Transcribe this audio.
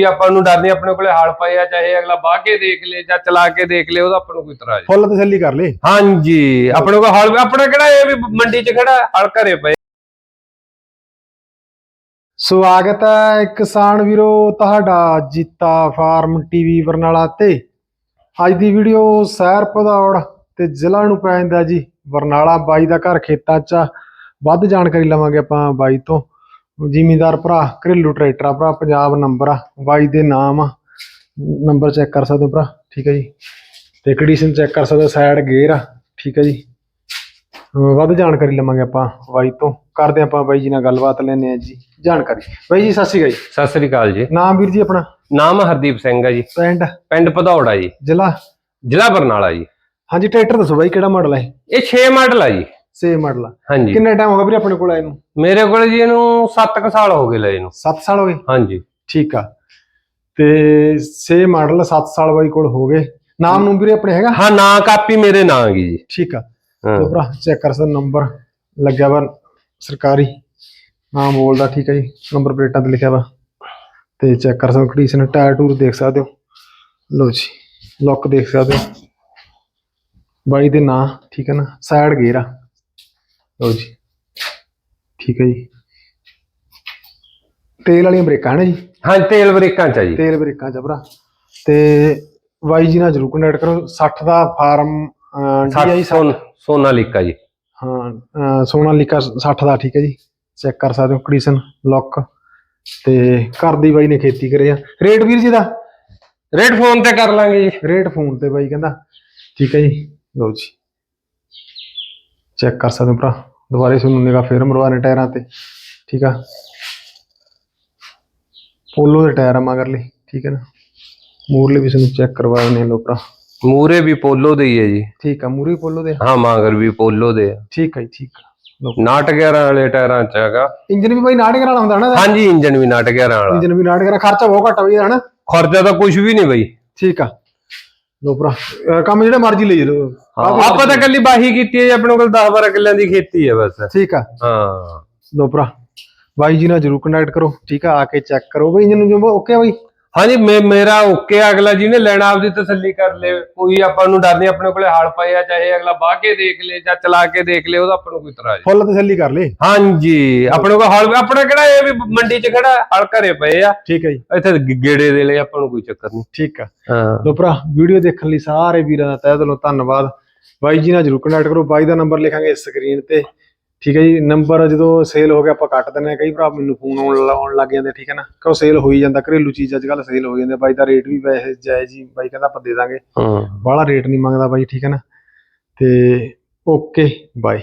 ਵੀ ਆਪਾਂ ਨੂੰ ਡਰ ਨਹੀਂ ਆਪਣੇ ਕੋਲੇ ਹਲ ਪਏ ਆ ਚਾਹੇ ਅਗਲਾ ਬਾਹ ਕੇ ਦੇਖ ਲੇ ਜਾਂ ਚਲਾ ਕੇ ਦੇਖ ਲੇ ਉਹਦਾ ਆਪਾਂ ਨੂੰ ਕੋਈ ਇਤਰਾਜ਼ ਨਹੀਂ। ਫੁੱਲ ਤਸੱਲੀ ਕਰ ਲੇ। ਹਾਂਜੀ ਆਪਣੇ ਕੋਲ ਹਲ ਆਪਣਾ ਕਿਹੜਾ ਇਹ ਵੀ ਮੰਡੀ 'ਚ ਖੜਾ ਹਲ ਘਰੇ ਪਏ। ਸਵਾਗਤ ਹੈ ਕਿਸਾਨ ਵੀਰੋ ਤੁਹਾਡਾ ਜੀਤਾ ਫਾਰਮ ਟੀਵੀ ਬਰਨਾਲਾ ਤੇ। ਅੱਜ ਦੀ ਵੀਡੀਓ ਸੈਰ ਪਧੌੜ ਤੇ ਜ਼ਿਲ੍ਹਾ ਨੂੰ ਪੈ ਜਾਂਦਾ ਜੀ। ਬਰਨਾਲਾ ਬਾਈ ਦਾ ਘਰ ਖੇਤਾਂ 'ਚ ਆ। ਵੱਧ ਜਾਣਕਾਰੀ ਲਵਾਂਗੇ ਆਪਾਂ ਬਾਈ ਤੋਂ। ਜ਼ਿਮੀਂਦਾਰ ਭਰਾ ਘਰੇਲੂ ਟਰੈਕਟਰ ਆ ਭਰਾ ਪੰਜਾਬ ਨੰਬਰ ਆ ਬਾਈ ਦੇ ਨਾਮ ਆ। ਨੰਬਰ ਚੈੱਕ ਕਰ ਸਕਦੇ ਹੋ ਭਰਾ ਠੀਕ ਹੈ ਜੀ। ਤੇ ਕੰਡੀਸ਼ਨ ਚੈੱਕ ਕਰ ਸਕਦੇ ਹੋ ਸਾਈਡ ਗੇਅਰ ਆ ਠੀਕ ਹੈ ਜੀ। ਵੱਧ ਜਾਣਕਾਰੀ ਲਵਾਂਗੇ ਆਪਾਂ ਬਾਈ ਤੋਂ। ਕਰਦੇ ਆਪਾਂ ਬਾਈ ਜੀ ਨਾਲ ਗੱਲਬਾਤ ਲੈਣੇ ਆ ਜੀ ਜਾਣਕਾਰੀ। ਬਾਈ ਜੀ ਸਤਿ ਸ਼੍ਰੀ ਅਕਾਲ ਜੀ। ਸਤਿ ਸ੍ਰੀ ਅਕਾਲ ਜੀ। ਨਾਮ ਵੀਰ ਜੀ ਆਪਣਾ? ਨਾਮ ਹਰਦੀਪ ਸਿੰਘ ਹੈ ਜੀ। ਪਿੰਡ? ਪਿੰਡ ਭਦੌੜਾ ਜੀ। ਜ਼ਿਲ੍ਹਾ? ਜ਼ਿਲ੍ਹਾ ਬਰਨਾਲਾ ਜੀ। ਹਾਂਜੀ ਟਰੈਕਟਰ ਦੱਸੋ ਬਾਈ ਕਿਹੜਾ ਮਾਡਲ ਹੈ ਇਹ? 6 ਮਾਡਲ ਆ ਜੀ। ਸੇ ਮਾਡਲ ਆ। ਹਾਂਜੀ। ਕਿੰਨਾ ਟਾਈਮ ਹੋ ਗਿਆ ਵੀਰੇ ਆਪਣੇ ਕੋਲ ਆਏ ਨੂੰ? ਮੇਰੇ ਕੋਲ ਜੀ ਇਹਨੂੰ 7 ਸਾਲ ਹੋ ਗਏ ਲਏ ਨੂੰ 7 ਸਾਲ ਹੋ ਗਏ? ਹਾਂਜੀ। ਠੀਕ ਆ। ਤੇ ਸੇ ਮਾਡਲ 7 ਸਾਲ ਬਾਈ ਕੋਲ ਹੋ ਗਏ। ਨਾਮ ਨੂੰ ਵੀਰੇ ਆਪਣੇ ਹੈਗਾ? ਹਾਂ ਨਾਂ ਕਾਪੀ ਮੇਰੇ ਨਾਂ ਗੀ ਜੀ। ਠੀਕ ਆ। ਤੇ ਭਰਾ ਚੈੱਕ ਕਰ ਸਕਦੇ ਨੰਬਰ। ਲੱਗਿਆ ਵਾ ਸਰਕਾਰੀ। ਨਾਮ ਬੋਲਦਾ ਠੀਕ ਹੈ ਜੀ। ਨੰਬਰ ਪਲੇਟਾਂ ਤੇ ਲਿਖਿਆ ਵਾ। ਤੇ ਚੈੱਕ ਕਰ ਸਕਦੇ ਕੰਡੀਸ਼ਨ ਟਾਇਰ ਟੂਰ ਦੇਖ ਸਕਦੇ ਹੋ। ਲੋ ਜੀ ਲੁੱਕ ਦੇਖ ਸਕਦੇ ਹੋ। ਬਾਈ ਦੇ ਨਾਂ ਠੀਕ ਹੈ ਨਾ ਸਾਈਡ ਗੇਅਰ ਆ। ਲੋ ਜੀ। ਠੀਕ ਹੈ ਜੀ। ਤੇਲ ਵਾਲੀਆਂ ਬ੍ਰੇਕਾਂ ਨੇ ਜੀ? ਹਾਂ ਤੇਲ ਬ੍ਰੇਕਾਂ ਚ ਆ ਜੀ। ਤੇਲ ਬ੍ਰੇਕਾਂ ਚ ਭਰਾ। ਤੇ ਬਾਈ ਜੀ ਨਾਲ ਜਰੂਰ ਕੰਟੈਕਟ ਕਰੋ। 60 ਦਾ ਫਾਰਮ ਡੀਆਈ 60 ਸੋਨ ਸੋਨਾਲੀਕਾ ਜੀ। ਹਾਂ ਅਹ ਸੋਨਾਲੀਕਾ 60 ਦਾ ਠੀਕ ਹੈ ਜੀ। ਚੈੱਕ ਕਰ ਸਕਦੇ ਹੋ ਕੰਡੀਸ਼ਨ ਲੁੱਕ ਤੇ ਘਰ ਦੀ ਬਾਈ ਨੇ ਖੇਤੀ ਕਰੇ ਆ। ਰੇਟ ਵੀਰ ਜੀ ਦਾ? ਰੇਡ ਫੋਨ ਤੇ ਕਰ ਲਾਂਗੇ ਜੀ। ਰੇਟ ਫੋਨ ਤੇ ਬਾਈ ਕਹਿੰਦਾ। ਠੀਕ ਹੈ ਜੀ। ਲਓ ਜੀ। ਚੈੱਕ ਕਰ ਸਕਦੇ ਹੋ ਭਰਾ। ਦੁਬਾਰੇ ਤੁਹਾਨੂੰ ਨਿਗਾ ਫੇਰ ਮਰਵਾਣੇ ਟਾਇਰਾਂ ਤੇ। ਠੀਕ ਆ? ਪੋਲੋ ਦੇ ਟਾਇਰ ਆ ਮਗਰਲੇ। ਠੀਕ ਹੈ ਨਾ? ਮੂਰਲੇ ਵੀ ਤੁਹਾਨੂੰ ਚੈੱਕ ਕਰਵਾਏ ਨੇ ਲੋ ਭਰਾ। ਮੂਰੇ ਵੀ ਪੋਲੋ ਦੇ ਹੀ ਹੈ ਜੀ। ਠੀਕ ਆ ਮੂਰੇ ਪੋਲੋ ਦੇ ਆ। ਹਾਂ ਮਾਂਗਰ ਵੀ ਪੋਲੋ ਦੇ ਆ। ਠੀਕ ਹੈ ਜੀ ਠੀਕ ਆ। ਲਓ ਨਾਟ 11 ਵਾਲੇ ਟਾਇਰਾਂ ਚ ਹੈਗਾ। ਇੰਜਨ ਵੀ ਬਾਈ ਨਾਟਕ ਵਾਲਾ ਹੁੰਦਾ ਨਾ ਹਾਂਜੀ ਇੰਜਨ ਵੀ ਨਾਟ 11 ਵਾਲਾ। ਇੰਜਨ ਵੀ ਨਾਟਕ ਵਾਲਾ ਖਰਚਾ ਬਹੁਤ ਘੱਟ ਹੋਈ ਹਨਾ ਖਰਚਾ ਤਾਂ ਕੁਝ ਵੀ ਨਹੀਂ ਬਈ। ਠੀਕ ਆ। ਲੋ ਭਰਾ। ਅਹ ਕੰਮ ਜਿਹੜਾ ਮਰਜ਼ੀ ਲਈ ਲਓ ਆਪਾਂ ਤਾਂ ਕੱਲੀ ਬਾਹੀ ਕੀਤੀ ਹੈ ਜੀ, ਆਪਣੇ ਕੋਲ 10 12 ਕਿੱਲਿਆਂ ਦੀ ਖੇਤੀ ਹੈ ਬਸ। ਠੀਕ ਆ। ਹਾਂ। ਲੋ ਭਰਾ। ਬਾਈ ਜੀ ਨਾਲ ਜਰੂਰ ਕੰਟੈਕਟ ਕਰੋ। ਠੀਕ ਆ ਆ ਕੇ ਚੈੱਕ ਕਰੋ। ਬਈ ਇੰਜਨ ਨੂੰ ਓਕੇ ਆ ਬਈ। ਹਾਂਜੀ ਮੇ- ਮੇਰਾ ਓਕੇ ਆ, ਅਗਲਾ ਜਿਹਨੇ ਲੈਣਾ ਆਪਦੀ ਤਸੱਲੀ ਕਰ ਲੇ ਕੋਈ ਆਪਾਂ ਨੂੰ ਡਰ ਨਹੀਂ ਆਪਣੇ ਕੋਲੇ ਹਲ ਪਏ ਆ ਚਾਹੇ ਅਗਲਾ ਬਾਹ ਕੇ ਦੇਖ ਲੇ ਜਾਂ ਚਲਾ ਕੇ ਦੇਖ ਲੇ ਉਹਦਾ ਆਪਾਂ ਨੂੰ ਕੋਈ ਇਤਰਾਜ਼ ਨਹੀਂ। ਫੁੱਲ ਤਸੱਲੀ ਕਰ ਲੇ। ਹਾਂਜੀ ਆਪਣੇ ਕੋਲ ਹਲ ਆਪਣਾ ਕਿਹੜਾ ਇਹ ਵੀ ਮੰਡੀ 'ਚ ਖੜਾ ਹਲ ਘਰੇ ਪਏ ਆ। ਠੀਕ ਹੈ ਜੀ। ਇੱਥੇ ਗ- ਗੇੜੇ ਦੇ ਲਈ ਆਪਾਂ ਨੂੰ ਕੋਈ ਚੱਕਰ ਨਹੀਂ। ਠੀਕ ਆ। ਹਾਂ। ਲੋ ਭਰਾ ਵੀਡੀਓ ਦੇਖਣ ਲਈ ਸਾਰੇ ਵੀਰਾਂ ਦਾ ਤਹਿ ਦਿਲੋਂ ਧੰਨਵਾਦ। ਬਾਈ ਜੀ ਨਾਲ ਜਰੂਰ ਕੰਟੈਕਟ ਕਰੋ ਬਾਈ ਦਾ ਨੰਬਰ ਲਿਖਾਂਗੇ ਸਕਰੀਨ ਤੇ। ਠੀਕ ਹੈ ਜੀ ਨੰਬਰ ਜਦੋਂ ਸੇਲ ਹੋ ਗਿਆ ਆਪਾਂ ਕੱਟ ਦਿੰਦੇ ਆ ਕਈ ਭਰਾ ਮੈਨੂੰ ਫੋਨ ਆਉਣ ਆਉਣ ਲੱਗ ਜਾਂਦੇ ਠੀਕ ਹੈ ਨਾ? ਕਿਉਂ ਸੇਲ ਹੋਈ ਜਾਂਦਾ? ਘਰੇਲੂ ਚੀਜ਼ ਅੱਜ ਕੱਲ ਸੇਲ ਹੋ ਜਾਂਦੇ ਬਾਈ ਦਾ ਰੇਟ ਵੀ ਵੈਸੇ ਜਾਇਜ਼ ਜੀ ਬਾਈ ਕਹਿੰਦਾ ਆਪਾਂ ਦੇ ਦਾਂਗੇ। ਹਾਂ। ਬਾਹਲਾ ਰੇਟ ਨਹੀਂ ਮੰਗਦਾ ਬਾਈ ਠੀਕ ਹੈ ਨਾ? ਤੇ ਓਕੇ ਬਾਈ